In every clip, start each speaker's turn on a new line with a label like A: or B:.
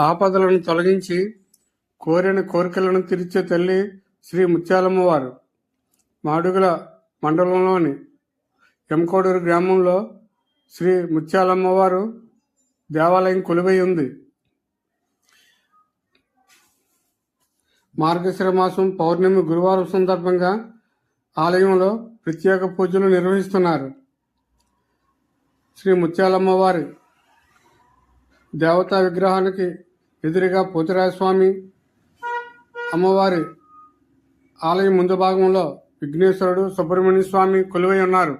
A: ఆపదలను తొలగించి కోరిన కోరికలను తీర్చే తల్లి శ్రీ ముత్యాలమ్మవారు. మాడుగుల మండలంలోని ఎంకోడూరు గ్రామంలో శ్రీ ముత్యాలమ్మవారు దేవాలయం కొలువై ఉంది. మార్గశిర మాసం పౌర్ణమి గురువారం సందర్భంగా ఆలయంలో ప్రత్యేక పూజలు నిర్వహిస్తున్నారు. శ్రీ ముత్యాలమ్మవారి దేవతా విగ్రహానికి ఎదురుగా పోతిరాజస్వామి అమ్మవారి ఆలయం ముందు భాగంలో విఘ్నేశ్వరుడు సుబ్రహ్మణ్య స్వామి కొలువై ఉన్నారు.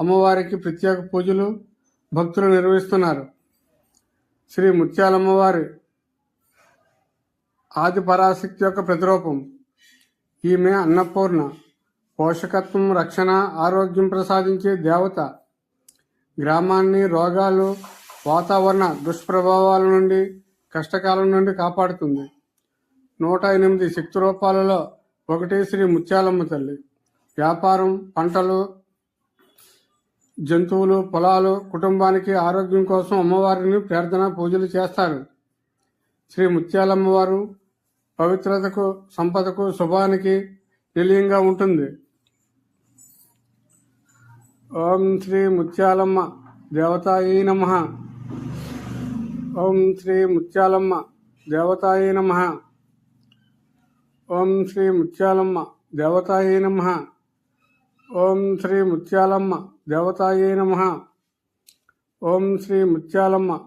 A: అమ్మవారికి ప్రత్యేక పూజలు భక్తులు నిర్వహిస్తున్నారు. శ్రీ ముత్యాలమ్మవారి ఆది పరాశక్తి యొక్క ప్రతిరూపం. ఈమె అన్నపూర్ణ పోషకత్వం రక్షణ ఆరోగ్యం ప్రసాదించే దేవత. గ్రామాన్ని రోగాలు వాతావరణ దుష్ప్రభావాల నుండి కష్టకాలం నుండి కాపాడుతుంది. నూట ఎనిమిది శక్తి రూపాలలో ఒకటి శ్రీ ముత్యాలమ్మ తల్లి. వ్యాపారం పంటలు జంతువులు పొలాలు కుటుంబానికి ఆరోగ్యం కోసం అమ్మవారిని ప్రార్థన పూజలు చేస్తారు. శ్రీ ముత్యాలమ్మవారు పవిత్రతకు సంపదకు శుభానికి నిలయంగా ఉంటుంది. ఓం శ్రీ ముత్యాలమ్మ దేవతాయై నమ. ఓం శ్రీ ముత్యాలమ్మ దేవతాయే నమ. ఓం శ్రీ ముత్యాలమ్మ దేవతాయే నమ. ఓం శ్రీ ముత్యాలమ్మ దేవతాయే నమ. ఓం శ్రీ ముత్యాలమ్మ